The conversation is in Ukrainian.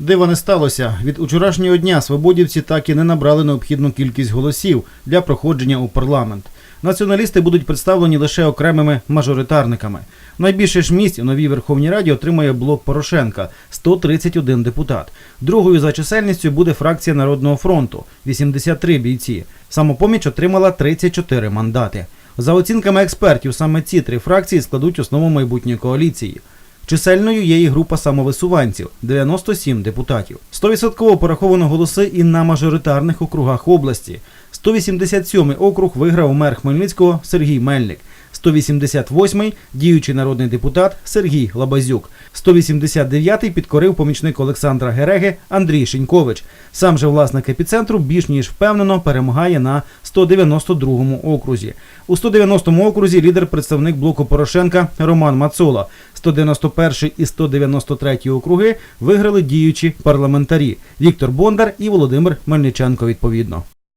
Дива не сталося. Від учорашнього дня свободівці так і не набрали необхідну кількість голосів для проходження у парламент. Націоналісти будуть представлені лише окремими мажоритарниками. Найбільше ж місць у новій Верховній Раді отримає блок Порошенка 131 депутат. Другою за чисельністю буде фракція Народного фронту 83 бійці. Самопоміч отримала 34 мандати. За оцінками експертів, саме ці три фракції складуть основу майбутньої коаліції. Чисельною є і група самовисуванців 97 депутатів. 100% пораховано голоси і на мажоритарних округах області. 187 округ виграв мер Хмельницького Сергій Мельник. 188-й – діючий народний депутат Сергій Лабазюк. 189-й підкорив помічник Олександра Гереги Андрій Шинькович. Сам же власник епіцентру більш ніж впевнено перемагає на 192-му окрузі. У 190-му окрузі лідер представник блоку Порошенка Роман Мацола. 191 і 193 округи виграли діючі парламентарі Віктор Бондар і Володимир Мельниченко відповідно.